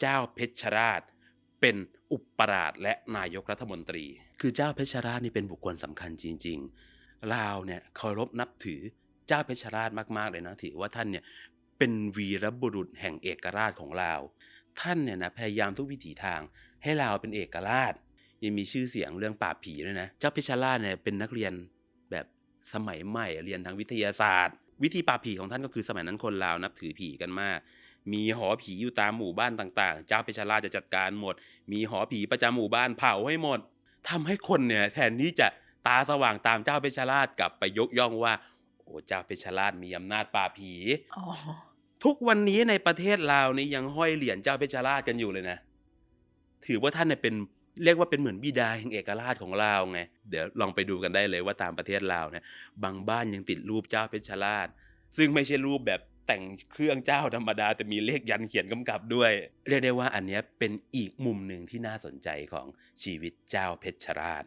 เจ้าเพชรราช เป็นอุปราชและนายกรัฐมนตรี คือเจ้าเพชรราชนี่เป็นบุคคลสำคัญจริง ๆ ลาวเนี่ยเคารพนับถือเจ้าเพชรราชมากๆเลยนะถือว่าท่านเนี่ยเป็นวีรบุรุษแห่งเอกราชของลาว ท่านเนี่ยนะพยายามทุกวิถีทางให้ลาวเป็นเอกราช ยังมีชื่อเสียงเรื่องปราบผีด้วยนะ เจ้าเพชรราชเนี่ยเป็นนักเรียนแบบสมัยใหม่เรียนทางวิทยาศาสตร์ วิธีปราบผีของท่านก็คือสมัยนั้นคนลาวนับถือผีกันมาก มีหอผีอยู่ตามหมู่บ้านต่างๆ เจ้าเพชรราชจะจัดการหมด มีหอผีประจำหมู่บ้านเผาให้หมดทำให้คนเนี่ยแทนที่จะตาสว่างตามเจ้าเพชรราชกลับไปยกย่องว่า โอ้เจ้าเพชรราชมีอำนาจปราบผีอ๋อทุกวันนี้ในประเทศลาวนี่ยังห้อยเหรียญเจ้าเพชรราชกันอยู่เลยนะ ถือว่าท่านเนี่ยเป็นเรียกว่าเป็นเหมือนบิดาแห่งเอกราชของลาวไง เดี๋ยวลองไปดูกันได้เลยว่าตามประเทศลาวเนี่ยบางบ้านยังติดรูปเจ้าเพชรราช ซึ่งไม่ใช่รูปแบบ แต่งเครื่องเจ้าธรรมดาแต่มีเลขยันเขียนกำกับด้วย เรียกได้ว่าอันนี้เป็นอีกมุมหนึ่งที่น่าสนใจของชีวิตเจ้าเพชรราช